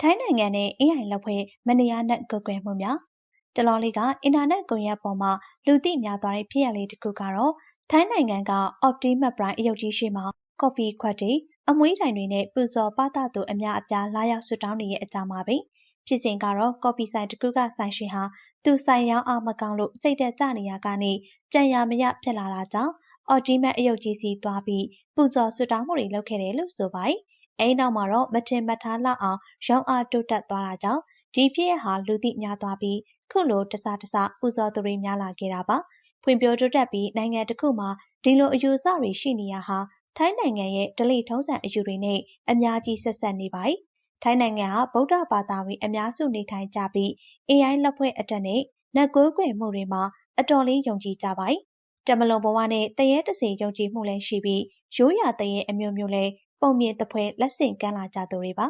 ထိုင်းနိုင်ငံနဲ့ AI လက်ဖွဲ့မနေရနဲ့ကွယ်ကွယ်မှုများ တလော်လေးက အင်တာနက်ကွန်ရက်ပေါ်မှာ လူသိများသွားတဲ့ ဖြစ်ရလေးတစ်ခုကတော့ ထိုင်းနိုင်ငံက Optimus Prime အယုတ်ကြီးရှိမှာ ကော်ဖီခွက်တွေ အမွှေးတိုင်တွေနဲ့ ပူဇော်ပသသူအများအပြား လာရောက်ဆွတောင်းနေရဲ့အကြောင်းပါပဲ ဖြစ်စဉ်ကတော့ ကော်ဖီဆိုင်တစ်ခုက ဆိုင်ရှင်ဟာ သူဆိုင်ရောင်းအားမကောင်းလို့ စိတ်သက်ကြနေရကနေ ကြံရမရဖြစ်လာတာကြောင့်အော်တီမက်အယုတ်ကြီးစီသွားပြီး ပူဇော်ဆွတောင်းမှုတွေ လုပ်ခဲ့တယ်လို့ ဆိုပါတယ် အဲဒီနောက်မှာတော့မထင်မှတ်ထားလောက်အောင်ရောင်းအားတိုးတက်သွားတာကြောင့်ဒီဖြစ်ရဟာလူသိများသွားပြီးခုလိုတစားတစားပူဇော်သူတွေများလာခဲ့တာပါဖွံ့ဖြိုးတိုးတက်ပြီးနိုင်ငံတစ်ခုမှာဒီလိုအယူဆတွေရှိနေရဟာထိုင်းနိုင်ငံရဲ့ဒလိထုံးစံအယူတွေနဲ့အများကြီးဆက်ဆက်နေပါတယ်ထိုင်းနိုင်ငံဟာဗုဒ္ဓဘာသာဝင်အများစုနေထိုင်ကြပြီး AI လက်ဖွဲ့အတက်နဲ့နတ်ကိုးကွယ်မှုတွေမှာအတော်လေးယုံကြည်ကြပါတယ်တမလွန်ဘဝနဲ့တရေတစေယုံကြည်မှုလည်းရှိပြီးရိုးရာတရေအမျိုးမျိုးလည်း ပုံမြင်တပွဲလက်ဆင့်ကမ်းလာကြသူတွေပါ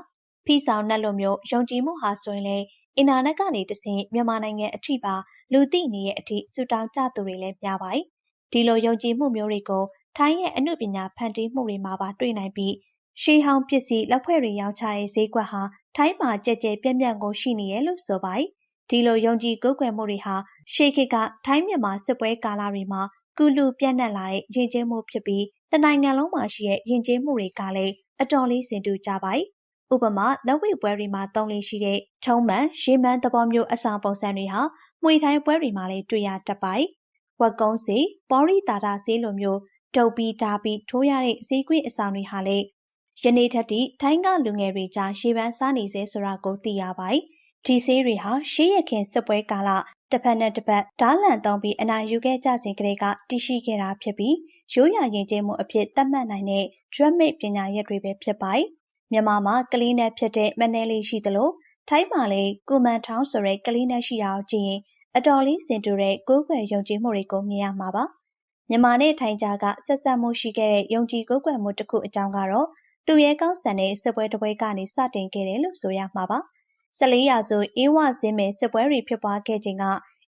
ဖီဆောင်နှက်လိုမျိုးယုံကြည်မှုဟာဆိုရင်လေအင်တာနက်ကနေတဆင့်မြန်မာနိုင်ငံအထိပါလူသိနေရဲ့အထိဆူတောင်းကြသူတွေလည်းများပါတယ်ဒီလိုယုံကြည်မှုမျိုးတွေကိုထိုင်းရဲ့အမှုပညာဖန်တီးမှုတွေမှာပါတွေ့နိုင်ပြီးရှေးဟောင်းပစ္စည်းလက်ဖွဲ့တွေရောင်းချတဲ့ဈေးကွက်ဟာထိုင်းမှာကြဲကြဲပြန့်ပြန့်ကိုရှိနေရလို့ဆိုပါတယ်ဒီလိုယုံကြည်ကိုးကွယ်မှုတွေဟာရှေးခေတ်ကထိုင်းမြန်မာစစ်ပွဲကာလတွေမှာကုလူပြန့်နှံ့လာတဲ့ယဉ်ကျေးမှုဖြစ်ပြီး တနိုင်ငံလုံးမှာရှိတဲ့ယဉ်ကျေးမှုတွေကလည်းအတော်လေးစင်တူကြပါတယ်။ဥပမာလက်ဝိပွဲတွေမှာသုံးလေးရှိတဲ့ထုံးမှန်ရေမှန်သဘောမျိုးအဆောင်ပုံစံတွေဟာမှွေထိုင်းပွဲတွေမှာလည်းတွေ့ရတတ်ပါတယ်။ဝက်ကုန်းစီပေါ်ရီတာတာစီလိုမျိုးတုပ်ပြီးဓာပြီးထိုးရတဲ့ဈေးကွင်းအဆောင်တွေဟာလည်းယနေ့ထက်ထိထိုင်းကလူငယ်တွေကြားရေပန်းစားနေစေဆိုတာကိုသိရပါတယ်။ဒီဆေးတွေဟာရှေးရခင်စစ်ပွဲကာလ တစ်ဖက်နဲ့တစ်ဖက်ဓားလန်သုံးပြီးအနာယူခဲ့ကြစဉ်ကလေးကတည်ရှိခဲ့တာဖြစ်ပြီးရိုးရာယဉ်ကျေးမှုအဖြစ်သတ်မှတ်နိုင်တဲ့ dramatic ပညာရပ်တွေပဲဖြစ်ပါတယ်။မြန်မာမှာကလေးနဲ့ဖြစ်တဲ့မနယ်လေးရှိသလိုထိုင်းမှာလည်းကုမန်ထောင်းဆိုတဲ့ကလေးနဲ့ရှိတာကိုကြည့်ရင်အတော်လေးစင်တူတဲ့ကိုးကွယ်ယုံကြည်မှုတွေကိုမြင်ရမှာပါ။မြန်မာနဲ့ထိုင်းကြားကဆက်ဆက်မှုရှိခဲ့တဲ့ယုံကြည်ကိုးကွယ်မှုတစ်ခုအကြောင်းကတော့သူရဲကောင်းဆန်တဲ့စစ်ပွဲတစ်ပွဲကနေစတင်ခဲ့တယ်လို့ဆိုရမှာပါ။ 14ရာစုအေးဝဇင်းမယ်စစ်ပွဲတွေဖြစ်ပွားခဲ့ချိန်က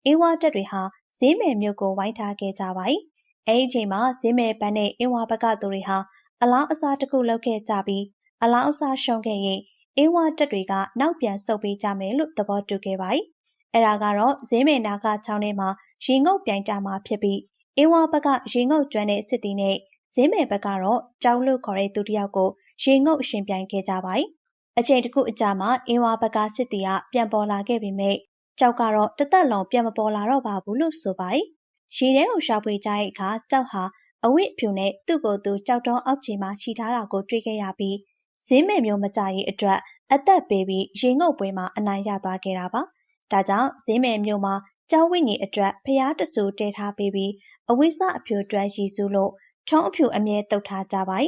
အေးဝတက်တွေဟာဈေးမယ်မြို့ကိုဝိုင်းထားခဲ့ကြပါတယ်။အဲဒီအချိန်မှာဈေးမယ်ပန်းနဲ့အင်းဝါဘကသူတွေဟာအလောင်းအစားတစ်ခုလုပ်ခဲ့ကြပြီးအလောင်းအစားရှုံးခဲ့ရင်အင်းဝတက်တွေကနောက်ပြန်ဆုတ်ပေးကြမယ်လို့သဘောတူခဲ့ပါတယ်။အဲဒါကတော့ဈေးမယ်နာကချောင်းထဲမှာရေငုပ်ပြိုင်ကြမှာဖြစ်ပြီးအင်းဝဘကရေငုပ်ကျွမ်းတဲ့စစ်တီနဲ့ဈေးမယ်ဘက်ကတော့ကြောက်လို့ခေါ်တဲ့သူတယောက်ကိုရေငုပ်ရှင်ပြိုင်ခဲ့ကြပါတယ်။ အချိန်တစ်ခုအကြာမှာအင်းဝဘကစစ်တီကပြန်ပေါ်လာခဲ့ပေမဲ့ကြောက်ကတော့တသက်လုံးပြန်မပေါ်လာတော့ပါဘူးလို့ဆိုပါတယ်။ရေထဲကိုရှာဖွေကြတဲ့အခါကြောက်ဟာအဝိဖြူနဲ့သူ့ကိုယ်သူကြောက်တော့အောက်ခြေမှာရှိထားတာကိုတွေ့ခဲ့ရပြီးဈေးမယ်မျိုးမကြရေးအတွက်အသက်ပေးပြီးရေငုပ်ပွဲမှာအနိုင်ရသွားခဲ့တာပါ။ဒါကြောင့်ဈေးမယ်မျိုးမှာကျောင်းဝိညာဉ်အတွက်ဖျားတဆူတဲထားပေးပြီးအဝိစအဖြူအတွက်ရည်စူးလို့ထုံးအဖြူအမြဲတုတ်ထားကြပါ යි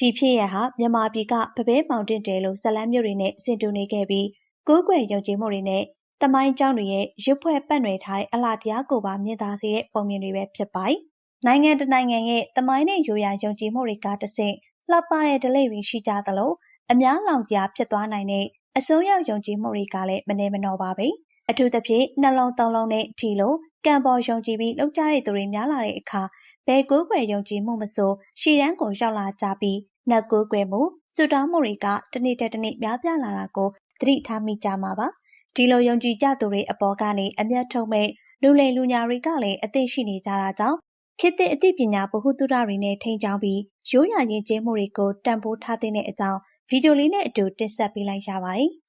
ဒီဖြစ်ရဟာမြန်မာပြည်ကပပဲမောင်တင်တယ်လို့ဇလန်းမျိုးတွေနဲ့ဆင်တူနေခဲ့ပြီးကိုးကွယ်ယုံကြည်မှုတွေနဲ့တမိုင်းကျောင်းတွေရဲ့ရွတ်ဖွဲ့ပတ်နွယ်ထားတဲ့အလားတရားကိုပါမြင်သာစေတဲ့ပုံမြင်တွေပဲဖြစ်ပါတယ်။နိုင်ငံတနိုင်ငံရဲ့တမိုင်းနဲ့ရိုးရာယုံကြည်မှုတွေကတဆင့်လှပတဲ့ဒလိတွေရှိကြသလိုအများလောင်စရာဖြစ်သွားနိုင်တဲ့အစိုးရယုံကြည်မှုတွေကလည်းမနေမနှောပါပဲ။အထူးသဖြင့်နှလုံးသုံးလုံးနဲ့ထီလိုကံပေါ်ယုံကြည်ပြီးလောက်ကြတဲ့သူတွေများလာတဲ့အခါ ဘယ်ကိုယ်ွယ်ယုံကြည်မှုမဆိုရှည်တန်းကိုရောက်လာကြပြီးနှက်ကိုယ်ွယ်မှုစွတောင်းမှုတွေကတနေ့တနေ့များပြားလာတာကိုသတိထားမိကြမှာပါဒီလိုယုံကြည်ကြသူတွေအပေါ်ကနေအမျက်ထုတ်မဲ့လူလေလူညာတွေကလည်းအသိရှိနေကြတာကြောင့်ခေတ်သစ်အသိပညာဗဟုသုတတွေနဲ့ထိန်းချောင်းပြီးရိုးရာရင်ကျေးမှုတွေကိုတန်ဖိုးထားတဲ့အကြောင်းဗီဒီယိုလေးနဲ့အတူတင်ဆက်ပေးလိုက်ရပါတယ်။